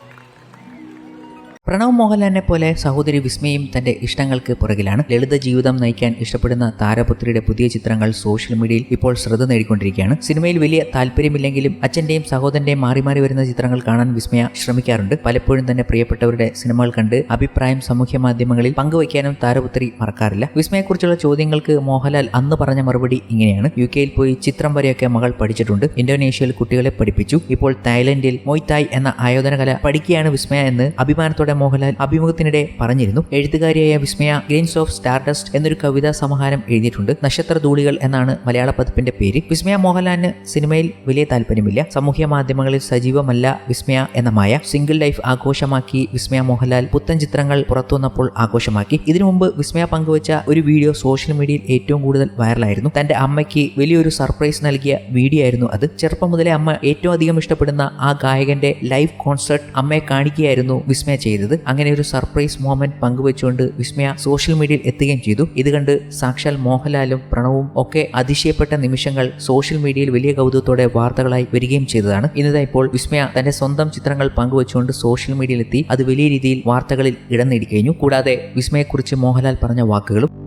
Thank you. Pranav മോഹൻലാലിനെ പോലെ സഹോദരി വിസ്മയും തന്റെ ഇഷ്ടങ്ങൾക്ക് പുറകിലാണ്. ലളിത ജീവിതം നയിക്കാൻ ഇഷ്ടപ്പെടുന്ന താരപുത്രിയുടെ പുതിയ ചിത്രങ്ങൾ സോഷ്യൽ മീഡിയയിൽ ഇപ്പോൾ ശ്രദ്ധ നേടിക്കൊണ്ടിരിക്കുകയാണ്. സിനിമയിൽ വലിയ താല്പര്യമില്ലെങ്കിലും അച്ഛന്റെയും സഹോദരന്റെയും മാറി മാറി വരുന്ന ചിത്രങ്ങൾ കാണാൻ വിസ്മയ ശ്രമിക്കാറുണ്ട്. പലപ്പോഴും തന്നെ പ്രിയപ്പെട്ടവരുടെ സിനിമകൾ കണ്ട് അഭിപ്രായം സാമൂഹ്യ മാധ്യമങ്ങളിൽ പങ്കുവയ്ക്കാനും താരപുത്രി മറക്കാറില്ല. വിസ്മയെക്കുറിച്ചുള്ള ചോദ്യങ്ങൾക്ക് മോഹൻലാൽ അന്ന് പറഞ്ഞ മറുപടി ഇങ്ങനെയാണ്. യു കെയിൽ പോയി ചിത്രം വരെയൊക്കെ മകൾ പഠിച്ചിട്ടുണ്ട്. ഇന്തോനേഷ്യയിൽ കുട്ടികളെ പഠിപ്പിച്ചു. ഇപ്പോൾ തായ്ലൻഡിൽ മൊയ്തായ് എന്ന ആയോധനകല പഠിക്കുകയാണ് വിസ്മയ എന്ന് അഭിമാനത്തോടെ മോഹൻലാൽ അഭിമുഖത്തിനിടെ പറഞ്ഞിരുന്നു. എഴുത്തുകാരിയായ വിസ്മയ ഗ്രെയിൻസ് ഓഫ് സ്റ്റാർഡസ്റ്റ് എന്നൊരു കവിതാ സമാഹാരം എഴുതിയിട്ടുണ്ട്. നക്ഷത്ര ധൂളികൾ എന്നാണ് മലയാള പതിപ്പിന്റെ പേര്. വിസ്മയ മോഹൻലാലിന് സിനിമയിൽ വലിയ താല്പര്യമില്ല. സാമൂഹ്യ മാധ്യമങ്ങളിൽ സജീവമല്ല വിസ്മയ എന്ന മായ. സിംഗിൾ ലൈഫ് ആഘോഷമാക്കി വിസ്മയ മോഹൻലാൽ പുത്തൻ ചിത്രങ്ങൾ പുറത്തുവന്നപ്പോൾ ആഘോഷമാക്കി. ഇതിനു മുമ്പ് വിസ്മയ പങ്കുവച്ച ഒരു വീഡിയോ സോഷ്യൽ മീഡിയയിൽ ഏറ്റവും കൂടുതൽ വൈറലായിരുന്നു. തന്റെ അമ്മയ്ക്ക് വലിയൊരു സർപ്രൈസ് നൽകിയ വീഡിയോ ആയിരുന്നു അത്. ചെറുപ്പം മുതലേ അമ്മ ഏറ്റവും അധികം ഇഷ്ടപ്പെടുന്ന ആ ഗായകന്റെ ലൈവ് കോൺസേർട്ട് അമ്മയെ കാണിക്കുകയായിരുന്നു വിസ്മയ ചെയ്തത്. അങ്ങനെ ഒരു സർപ്രൈസ് മോമെന്റ് പങ്കുവെച്ചുകൊണ്ട് വിസ്മയ സോഷ്യൽ മീഡിയയിൽ എത്തുകയും ചെയ്തു. ഇത് കണ്ട് സാക്ഷാൽ മോഹൻലാലും പ്രണവും ഒക്കെ അതിശയപ്പെട്ട നിമിഷങ്ങൾ സോഷ്യൽ മീഡിയയിൽ വലിയ കൗതുകത്തോടെ വാർത്തകളായി വരികയും ചെയ്തതാണ്. ഇന്നതാ ഇപ്പോൾ വിസ്മയ തന്റെ സ്വന്തം ചിത്രങ്ങൾ പങ്കുവെച്ചുകൊണ്ട് സോഷ്യൽ മീഡിയയിൽ എത്തി. അത് വലിയ രീതിയിൽ വാർത്തകളിൽ ഇടം നേടി കഴിഞ്ഞു. കൂടാതെ വിസ്മയെക്കുറിച്ച് മോഹൻലാൽ പറഞ്ഞ വാക്കുകളും